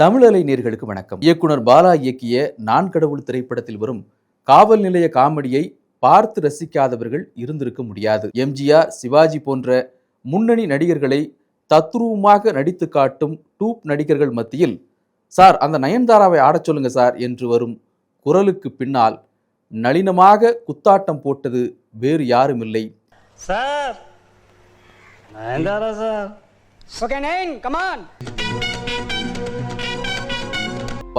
தமிழலை நேர்களுக்கு வணக்கம். இயக்குனர் பாலா இயக்கிய நான் கடவுள் திரைப்படத்தில் வரும் காவல் நிலைய காமெடியை பார்த்து ரசிக்காதவர்கள் இருந்திருக்க முடியாது. எம்ஜிஆர் சிவாஜி போன்ற முன்னணி நடிகர்களை தத்ரூபமாக நடித்து காட்டும் டூப் நடிகர்கள் மத்தியில் சார் அந்த நயன்தாராவை ஆடச் சொல்லுங்க சார் என்று வரும் குரலுக்கு பின்னால் நளினமாக குத்தாட்டம் போட்டது வேறு யாரும் இல்லை. சார்! சார்! கமான்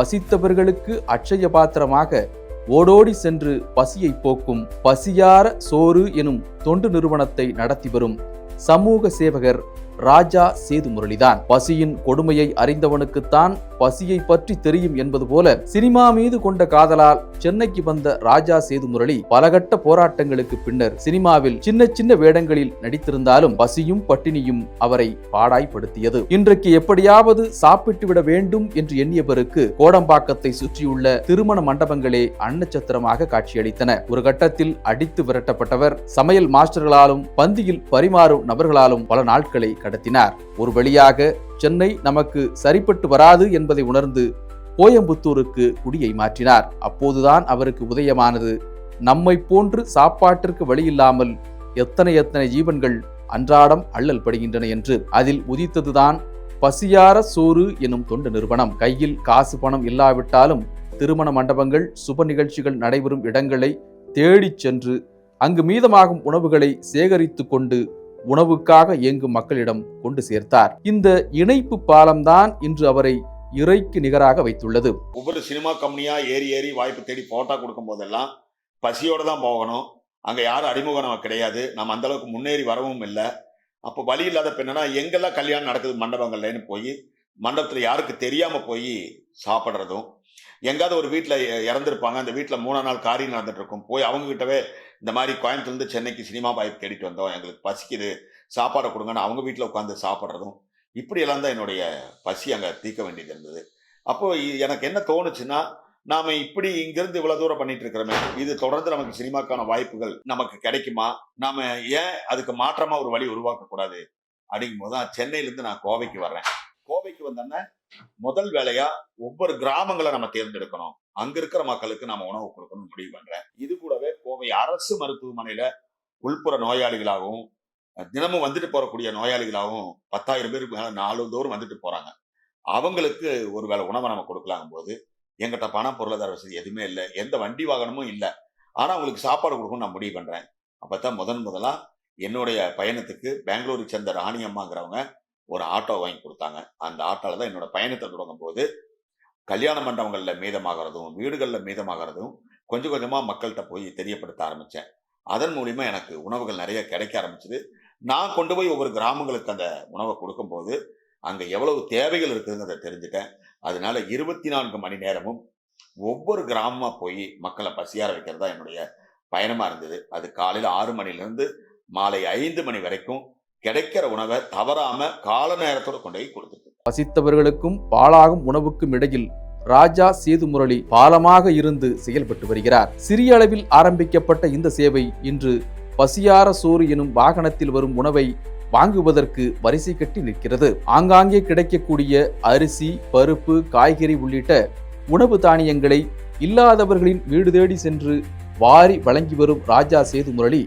பசித்தவர்களுக்கு அட்சய பாத்திரமாக ஓடோடி சென்று பசியை போக்கும் பசியார சோறு எனும் தொண்டு நிறுவனத்தை நடத்தி வரும் சமூக சேவகர் ராஜா சேது முரளிதான் பசியின் கொடுமையை அறிந்தவனுக்குத்தான் பசியை பற்றி தெரியும் என்பது போல சினிமா மீது கொண்ட காதலால் சென்னைக்கு வந்த ராஜா சேது முரளி பலகட்ட போராட்டங்களுக்கு பின்னர் சினிமாவில் சின்ன சின்ன வேடங்களில் நடித்திருந்தாலும் பசியும் பட்டினியும் அவரை பாடாய்படுத்தியது இன்றைக்கு எப்படியாவது சாப்பிட்டு விட வேண்டும் என்று எண்ணியவருக்கு கோடம்பாக்கத்தை சுற்றியுள்ள திருமண மண்டபங்களே அன்னச்சத்திரமாக காட்சியளித்தன. ஒரு கட்டத்தில் அடித்து விரட்டப்பட்டவர் சமையல் மாஸ்டர்களாலும் பந்தியில் பரிமாறும் நபர்களாலும் பல நாட்களை கடத்தினார். ஒரு வழியாக சென்னை நமக்கு சரிப்பட்டு வராது என்பதை உணர்ந்து கோயம்புத்தூருக்கு குடியை மாற்றினார். அப்போதுதான் அவருக்கு உதயமானது. நம்மை போன்று சாப்பாட்டிற்கு வழியில்லாமல் எத்தனை எத்தனை ஜீவன்கள் அன்றாடம் அள்ளல் படுகின்றன என்று அதில் உதித்ததுதான் பசியார சோறு எனும் தொண்டு நிறுவனம். கையில் காசு பணம் இல்லாவிட்டாலும் திருமண மண்டபங்கள் சுப நிகழ்ச்சிகள் நடைபெறும் இடங்களை தேடிச் சென்று அங்கு மீதமாகும் உணவுகளை சேகரித்து கொண்டு உணவுக்காக இயங்கும் மக்களிடம் கொண்டு சேர்த்தார். இந்த இணைப்பு பாலம்தான் இன்று அவரை இறைக்கு நிகராக வைத்துள்ளது. ஒவ்வொரு சினிமா கம்பெனியா ஏறி ஏறி வாய்ப்பு தேடி போட்டா கொடுக்கும் போதெல்லாம் பசியோட தான் போகணும். அங்க யாரும் அறிமுகம் நமக்கு கிடையாது. நம்ம அந்த அளவுக்கு முன்னேறி வரவும் இல்லை. அப்போ வழி இல்லாத பெண்ணனா எங்கெல்லாம் கல்யாணம் நடக்குது மண்டபங்கள்லன்னு போய் மண்டபத்தில் யாருக்கு தெரியாம போய் சாப்பிட்றதும் எங்காவது ஒரு வீட்டில் இறந்துருப்பாங்க. அந்த வீட்டில் மூணாம் நாள் காரியம் நடந்துட்டு இருக்கும் போய் அவங்க கிட்டவே இந்த மாதிரி கோயம்புத்தூர்லேருந்து சென்னைக்கு சினிமா வாய்ப்பு தேடிட்டு வந்தோம். எங்களுக்கு பசிக்குது. சாப்பாடை கொடுங்கன்னு அவங்க வீட்டில் உட்காந்து சாப்பிட்றதும் இப்படியெல்லாம் தான் என்னுடைய பசி அங்கே தீர்க்க வேண்டியது இருந்தது. அப்போ எனக்கு என்ன தோணுச்சுன்னா நாம இப்படி இங்கிருந்து இவ்வளவு தூரம் பண்ணிட்டு இருக்கிறோமே இது தொடர்ந்து நமக்கு சினிமாக்கான வாய்ப்புகள் நமக்கு கிடைக்குமா? நாம ஏன் அதுக்கு மாற்றமா ஒரு வழி உருவாக்கக்கூடாது? அப்படிங்கும்போது அப்படிங்கும் போது தான் சென்னையில இருந்து நான் கோவைக்கு வர்றேன். கோவைக்கு முதல் வேலையா ஒவ்வொரு கிராமங்களை நம்ம தேர்ந்தெடுக்கணும். அங்க இருக்கிற மக்களுக்கு நம்ம உணவு கொடுக்கணும்னு முடிவு பண்றேன். இது கூடவே கோவை அரசு மருத்துவமனையில உள்புற நோயாளிகளாகவும் தினமும் வந்துட்டு போறக்கூடிய நோயாளிகளாகவும் பத்தாயிரம் பேருக்கு மேல தோறும் வந்துட்டு போறாங்க. அவங்களுக்கு ஒரு வேளை உணவை நம்ம கொடுக்கலாங்கும் போது எங்கிட்ட பணம் பொருளாதார வசதி எதுவுமே இல்லை. எந்த வண்டி வாகனமும் இல்லை. ஆனா அவங்களுக்கு சாப்பாடு கொடுக்கணும்னு நான் முடிவு பண்றேன். அப்பதான் முதன் முதலா என்னுடைய பயணத்துக்கு பெங்களூரை சேர்ந்த ராணி அம்மாங்கிறவங்க ஒரு ஆட்டோ வாங்கி கொடுத்தாங்க. அந்த ஆட்டோவில் தான் என்னோட பயணத்தை தொடங்கும் போது கல்யாண மண்டபங்களில் மீதமாகறதும் வீடுகளில் மீதமாகறதும் கொஞ்சம் கொஞ்சமாக மக்கள்கிட்ட போய் தெரியப்படுத்த ஆரம்பித்தேன் அதன் மூலிமா எனக்கு உணவுகள் நிறைய கிடைக்க ஆரம்பிச்சது. நான் கொண்டு போய் ஒவ்வொரு கிராமங்களுக்கு அந்த உணவை கொடுக்கும்போது அங்கே எவ்வளவு தேவைகள் இருக்குதுங்கிறத தெரிஞ்சுட்டேன். அதனால இருபத்தி நான்கு மணி நேரமும் ஒவ்வொரு கிராமமாக போய் மக்களை பசியார வைக்கிறது தான் என்னுடைய பயணமாக இருந்தது. அது காலையில் ஆறு மணிலேருந்து மாலை ஐந்து மணி வரைக்கும் கிடைக்கிற உணவை தவறாம கால நேரத்தோட கொண்டு போய் கொடுத்துருக்கு பசித்தவர்களுக்கும் பாழாகும் உணவுக்கும் இடையில் ராஜா சேது முரளி பாலமாக இருந்து செயல்பட்டு வருகிறார். சிறிய அளவில் ஆரம்பிக்கப்பட்ட இந்த சேவை இன்று பசியார சோறு எனும் வாகனத்தில் வரும் உணவை வாங்குவதற்கு வரிசை கட்டி நிற்கிறது. ஆங்காங்கே கிடைக்கக்கூடிய அரிசி பருப்பு காய்கறி உள்ளிட்ட உணவு தானியங்களை இல்லாதவர்களின் வீடு தேடி சென்று வாரி வழங்கி வரும் ராஜா சேது முரளி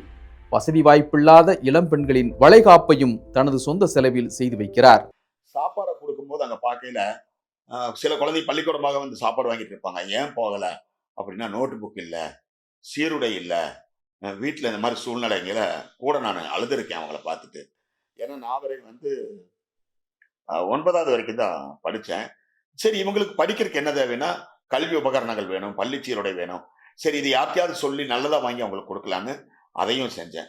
வசதி வாய்ப்பில்லாத இளம் பெண்களின் வளைகாப்பையும் தனது சொந்த செலவில் செய்து வைக்கிறார். சாப்பாடை கொடுக்கும்போது அங்கே பார்க்கையில சில குழந்தை பள்ளிக்கூடமாக வந்து சாப்பாடு வாங்கிட்டு இருப்பாங்க. ஏன் போகலை? அப்படின்னா நோட்டு புக் இல்லை சீருடை இல்லை வீட்டில் இந்த மாதிரி சூழ்நிலைங்கள கூட நான் அழுதுருக்கேன் அவங்கள பார்த்துட்டு. ஏன்னா நான் வரை வந்து ஒன்பதாவது வரைக்கும் தான் படித்தேன். சரி இவங்களுக்கு படிக்கிறதுக்கு என்ன தேவைன்னா கல்வி உபகரணங்கள் வேணும் பள்ளி சீருடை வேணும். சரி இது யார்கிட்டயாவது சொல்லி நல்லதாக வாங்கி அவங்களுக்கு கொடுக்கலான்னு அதையும் செஞ்சேன்.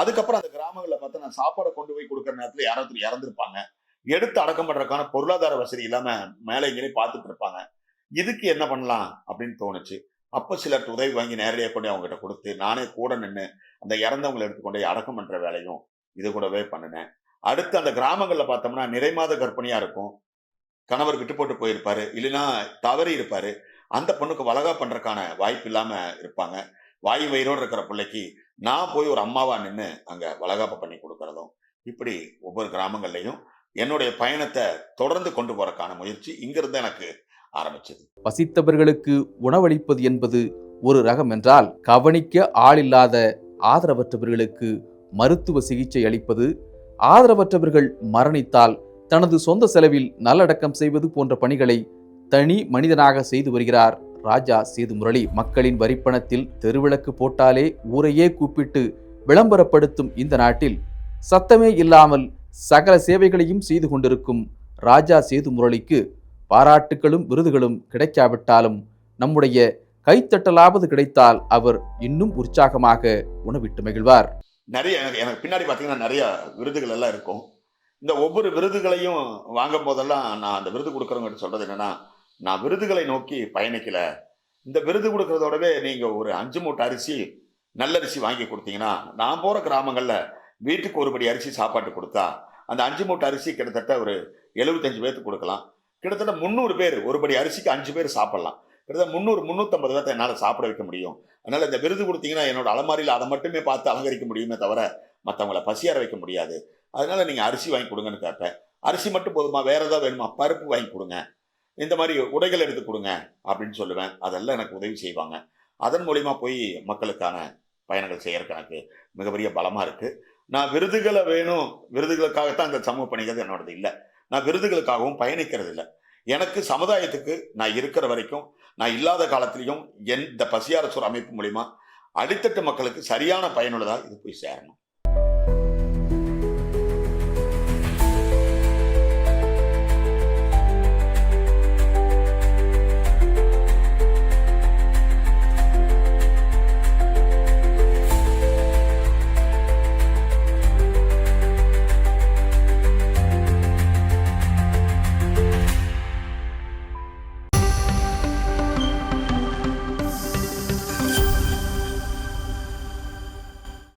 அதுக்கப்புறம் அந்த கிராமங்களில் பார்த்தா நான் சாப்பாடை கொண்டு போய் கொடுக்குற நேரத்தில் யாராவது இறந்துருப்பாங்க. எடுத்து அடக்கம் பண்ணுறக்கான பொருளாதார வசதி இல்லாமல் மேலே இங்கே பார்த்துட்டு இருப்பாங்க. இதுக்கு என்ன பண்ணலாம் அப்படின்னு தோணுச்சு. அப்போ சிலர் உதவி வாங்கி நேரடியாக கொண்டு அவங்ககிட்ட கொடுத்து நானே கூட நின்று அந்த இறந்தவங்களை எடுத்துக்கொண்டு அடக்கம் பண்ணுற வேலையும் இது கூடவே பண்ணினேன். அடுத்து அந்த கிராமங்களில் பார்த்தோம்னா நிறைமாத கர்ப்பிணியா இருக்கும். கணவர் விட்டு போட்டு போயிருப்பாரு. இல்லைன்னா தவறி இருப்பாரு. அந்த பொண்ணுக்கு வழகா பண்ணுறக்கான வாய்ப்பு இல்லாமல் இருப்பாங்க. வாயு வயிறோடு இருக்கிற பிள்ளைக்கு நான் போய் ஒரு அம்மாவா நின்று அங்கே வளகாப்பு பண்ணி கொடுக்கறதும் இப்படி ஒவ்வொரு கிராமங்கள்லையும் என்னுடைய பயணத்தை தொடர்ந்து கொண்டு போறதுக்கான முயற்சி இங்கிருந்து எனக்கு ஆரம்பிச்சது. பசித்தவர்களுக்கு உணவளிப்பது என்பது ஒரு ரகம் என்றால் கவனிக்க ஆளில்லாத ஆதரவற்றவர்களுக்கு மருத்துவ சிகிச்சை அளிப்பது ஆதரவற்றவர்கள் மரணித்தால் தனது சொந்த செலவில் நல்லடக்கம் செய்வது போன்ற பணிகளை தனி மனிதனாக செய்து வருகிறார் ராஜா சேது முரளி மக்களின் வரிப்பணத்தில் தெருவிளக்கு போட்டாலே ஊரையே கூப்பிட்டு விளம்பரப்படுத்தும் இந்த நாட்டில் சத்தமே இல்லாமல் சகல சேவைகளையும் செய்து கொண்டிருக்கும் ராஜா சேது முரளிக்கு பாராட்டுகளும் விருதுகளும் கிடைக்காவிட்டாலும் நம்முடைய கைத்தட்டலாவது கிடைத்தால் அவர் இன்னும் உற்சாகமாக உணவிட்டு மகிழ்வார். நிறைய எனக்கு எனக்கு பின்னாடி பார்த்தீங்கன்னா நிறைய விருதுகள் எல்லாம் இருக்கும். இந்த ஒவ்வொரு விருதுகளையும் வாங்கும் போதெல்லாம் நான் அந்த விருது கொடுக்குறவங்க சொல்றது என்னன்னா நான் விருதுகளை நோக்கி பயணிக்கல. இந்த விருது கொடுக்கறதோடவே நீங்கள் ஒரு அஞ்சு மூட்டை அரிசி நல்ல அரிசி வாங்கி கொடுத்தீங்கன்னா நான் போகிற கிராமங்களில் வீட்டுக்கு ஒருபடி அரிசி சாப்பாட்டு கொடுத்தா அந்த அஞ்சு மூட்டை அரிசி கிட்டத்தட்ட ஒரு எழுபத்தஞ்சு பேர்த்துக்கு கொடுக்கலாம். கிட்டத்தட்ட முந்நூறு பேர் ஒருபடி அரிசிக்கு அஞ்சு பேர் சாப்பிட்லாம். கிட்டத்தட்ட முந்நூறு முந்நூற்றம்பது பேர்த்த என்னால் சாப்பிட வைக்க முடியும். அதனால் இந்த விருது கொடுத்தீங்கன்னா என்னோட அலமாரியில் அதை மட்டுமே பார்த்து அலங்கரிக்க முடியுமே தவிர மற்றவங்கள பசியார வைக்க முடியாது. அதனால் நீங்கள் அரிசி வாங்கி கொடுங்கன்னு கேட்பேன் அரிசி மட்டும் போதுமா? வேறு ஏதாவது வேணுமா? பருப்பு வாங்கி கொடுங்க. இந்த மாதிரி உடைகள் எடுத்து கொடுங்க அப்படின்னு சொல்லுவேன். அதெல்லாம் எனக்கு உதவி செய்வாங்க. அதன் மூலிமா போய் மக்களுக்கான பயணங்கள் செய்யறதுக்கு எனக்கு மிகப்பெரிய பலமாக இருக்குது நான் விருதுகளை வேணும். விருதுகளுக்காகத்தான் அந்த சமூக பணிகள் என்னோடது இல்லை. நான் விருதுகளுக்காகவும் பயணிக்கிறது இல்லை. எனக்கு சமுதாயத்துக்கு நான் இருக்கிற வரைக்கும் நான் இல்லாத காலத்திலையும் என் இந்த பசியாரசூர் அமைப்பு மூலிமா அடித்தட்டு மக்களுக்கு சரியான பயனுள்ளதாக இது போய் சேரணும்.